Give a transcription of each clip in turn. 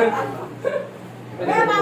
ما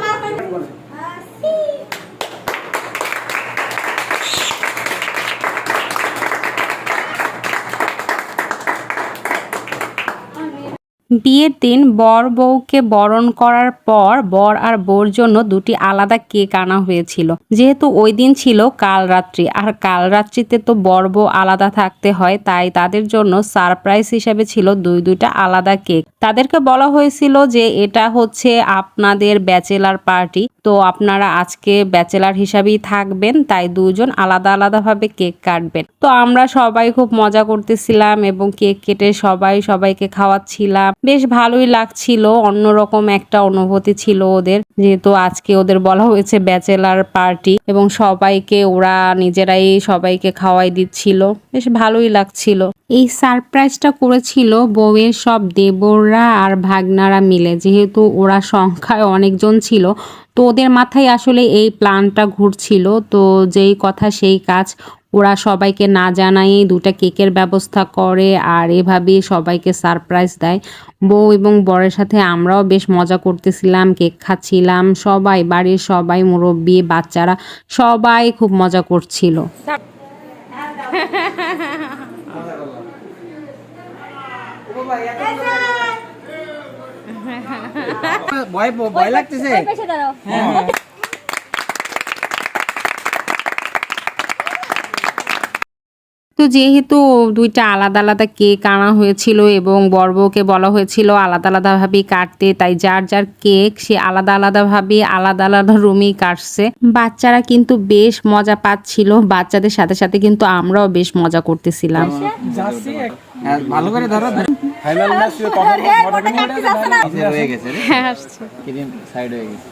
বিয়ের দিন বর বউকে বরণ করার পর বর আর বউর জন্য দুটি আলাদা কেক আনা হয়েছিল। যেহেতু ওই দিন ছিল কাল রাত্রি আর কাল রাত্রিতে তো বর বউ আলাদা থাকতে হয়, তাই তাদের জন্য সারপ্রাইজ হিসেবে ছিল দুই দুটা আলাদা কেক। তাদেরকে বলা হয়েছিল যে এটা হচ্ছে আপনাদের ব্যাচেলার পার্টি তো আপনারা আজকে ব্যাচেলার হিসাবেই থাকবেন, তাই দুজন আলাদা আলাদাভাবে কেক কাটবেন। তো আমরা সবাই খুব মজা করতেছিলাম এবং কেক কেটে সবাই সবাইকে খাওয়াচ্ছিলাম। বেশ ভালোই লাগছিল, অন্যরকম একটা অনুভূতি ছিল ওদের, যেহেতু আজকে ওদের বলা হয়েছে ব্যাচেলার পার্টি এবং সবাইকে ওরা নিজেরাই সবাইকে খাওয়াই দিচ্ছিল। বেশ ভালোই লাগছিল। এই সারপ্রাইজটা করেছিল বউয়ের সব দেবররা আর ভাগনারা মিলে, যেহেতু ওরা সংখ্যায় অনেকজন ছিল তো ওদের মাথায় আসলে এই প্ল্যানটা ঘুরছিল। তো যেই কথা সেই কাজ। ওরা সবাইকে না জানাই দুটা কেকের ব্যবস্থা করে আর এভাবে সবাইকে সারপ্রাইজ দেয়। বউ এবং বরের সাথে আমরাও বেশ মজা করতেছিলাম কেক খাচ্ছিলাম। সবাই বাড়ির সবাই মুরব্বী বাচ্চারা সবাই খুব মজা করছিল। ভয় ভয় লাগতেছে। তো যেহেতু দুইটা আলাদা আলাদা কেক আনা হয়েছিল এবং বর্বকে বলা হয়েছিল আলাদা আলাদাভাবেই কাটতে তাই যার যার কেক সে আলাদা আলাদাভাবে আলাদা আলাদা রুমেই কাটছে। বাচ্চারা কিন্তু বেশ মজা পাচ্ছিল বাচ্চাদের সাথে সাথে কিন্তু আমরাও বেশ মজা করতেছিলাম। হ্যাঁ, ভালো করে ধরো ধরো। ফাইনাল ম্যাচ নিচে রয়ে গেছে রে। হ্যাঁ, ক্রিম সাইড হয়ে গেছে।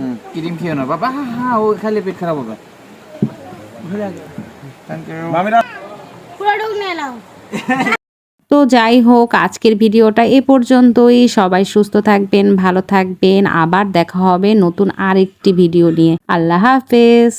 হুম ক্রিম খেয়ে না বাবা হ্যাঁ হ্যাঁ ও খালি পেট খারাপ হবে। থ্যাংক ইউ মামিরা? তো যাই হোক আজকের ভিডিওটা এ পর্যন্তই। সবাই সুস্থ থাকবেন ভালো থাকবেন। আবার দেখা হবে নতুন আরেকটি ভিডিও নিয়ে। আল্লাহ হাফেজ।